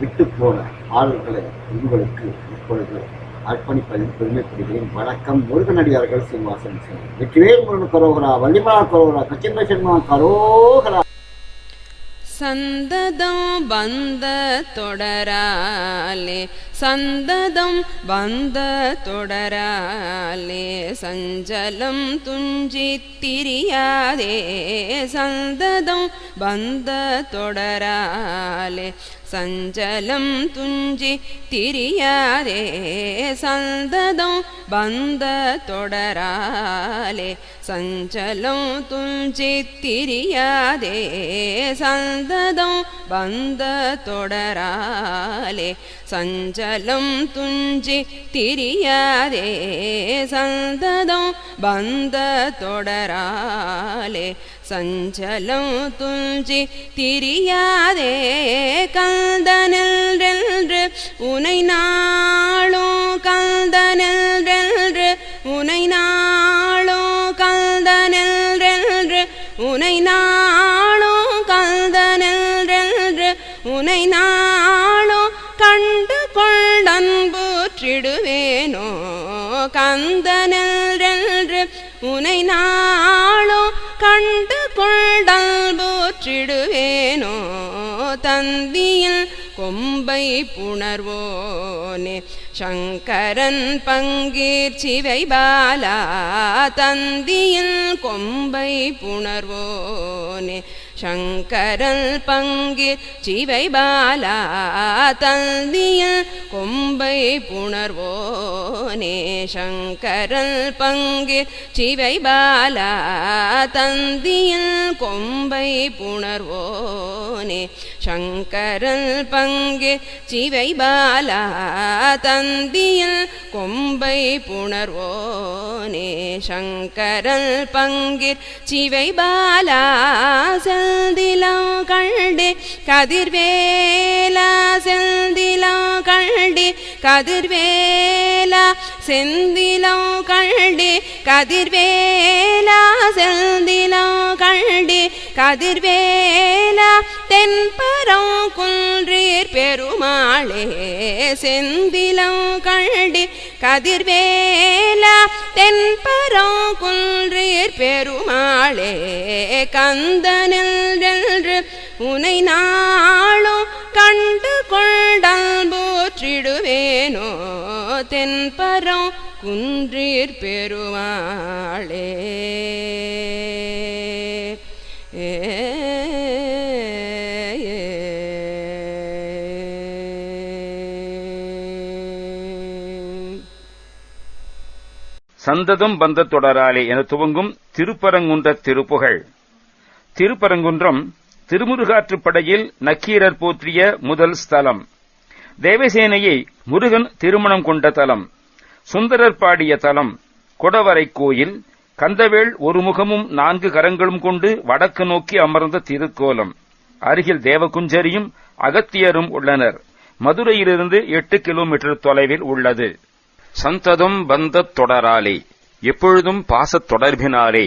விட்டு போன ஆளுகளை உங்களுக்கு இப்பொழுது அர்ப்பணிப்பதில் பெருமைப்படுகிறேன். வணக்கம் முருகனடியார்கள் சீனிவாசன் சிங் வெற்றிவேல் முருகன் கரோகரா வள்ளிமலா கரோகரா கச்சிந்த சர்மா கரோகரா. சந்ததம் வந்த தொடராலே சந்ததம் வந்த தொடராலே சஞ்சலம் துஞ்சித்திரியாதே சந்ததம் வந்த தொடராலே சஞ்சலம் துஞ்சி திரியாரே சந்ததம் வந்த தொடராலே. சஞ்சலம் துஞ்சி திரியாதே சந்ததம் வந்த தொடராலே. சஞ்சலம் துஞ்சி திரியாதே சந்ததம் வந்த தொடராலே. சஞ்சலம் துஞ்சி திரியாதே கந்தனில் உனை நாளும் கந்த கண்டு கொண்டன்புற்றிடுவேனோ கந்தனென்று உனை நாளோ கண்டு கொண்டல்புற்றிடுவேனோ தந்தியில் கொம்பை புணர்வோனே? சங்கரன் பங்கீர் சிவை பாலா தந்தியில் கொம்பை புணர்வோனே? சங்கரல் பங்கீர் சிவை பாலா தந்தியில் கொம்பை புணர்வோனே சங்கரல் பங்கீர் சிவை பாலா தந்தியில் கொம்பை புணர்வோனே சங்கரல் பங்கே சிவை பாலா தந்தியில் கொம்பை புணர்வோனே சங்கரல் பங்கிர் சிவை பாலா செல்திலம் கண்டு கதிர்வேலா செல்திலம் கண்டு கதிர்வேலா செந்திலம் கண்டு கதிர்வேலா செந்திலம் கண்டு கதிர்வேலா தென்பரம் குன்றீர் பெருமாளே செந்திலம் கண்டி கதிர்வேலா தென்பரம் குன்றீர் பெருமாளே கந்தனென்று உனை நாளும் கண்டு கொண்டால் போற்றிடுவேனோ தென்பரம் குன்றீர் பெருமாளே. ஏ சந்ததம் பந்த தொடராலே என துவங்கும் திருப்பரங்குன்ற திருப்புகழ் திருப்பரங்குன்றம் திருமுருகாற்றுப்படையில் நக்கீரர் போற்றிய முதல் ஸ்தலம். தேவசேனையை முருகன் திருமணம் கொண்ட தலம். சுந்தரர் பாடிய தலம். கொடவரை கோயில். கந்தவேள் ஒரு முகமும் நான்கு கரங்களும் கொண்டு வடக்கு நோக்கி அமர்ந்த திருக்கோலம். அருகில் தேவகுஞ்சரியும் அகத்தியரும் உள்ளனர். மதுரையிலிருந்து எட்டு கிலோமீட்டர் தொலைவில் உள்ளது. சந்ததம் பந்த தொடராலே எப்பொழுதும் பாசத் தொடர்பினாலே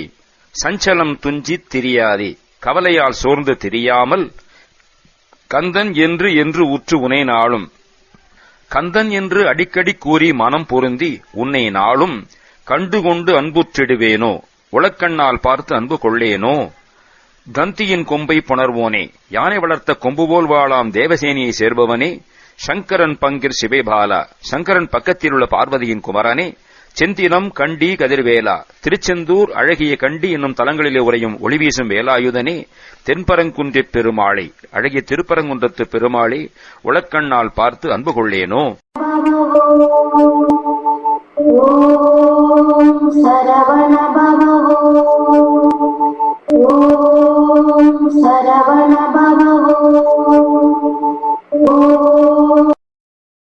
சஞ்சலம் துஞ்சித் திரியாதே கவலையால் சோர்ந்து திரியாமல் கந்தன் என்று என்று உற்று உனை நாளும். கந்தன் என்று அடிக்கடி கூறி மனம் பொருந்தி உன்னை நாளும் கண்டுகொண்டு அன்புற்றிடுவேனோ உளக்கண்ணால் பார்த்து அன்பு கொள்ளேனோ? கந்தியின் கொம்பை புணர்வோனே யானை வளர்த்த கொம்பு போல் வாழாம் தேவசேனியை சேர்பவனே சங்கரன் பங்கிர் சிவேபாலா. சங்கரன் பக்கத்தில் உள்ள பார்வதியின் குமரனே செந்தினம் கண்டி கதிர்வேலா. திருச்செந்தூர் அழகிய கண்டி என்னும் தலங்களிலே உரையும் ஒளிவீசும் வேலாயுதனே தென்பரங்குன்றிப் பெருமாளை. அழகிய திருப்பரங்குன்றத்து பெருமாளை உலக்கண்ணால் பார்த்து அன்பு கொள்ளேனோ. சரவண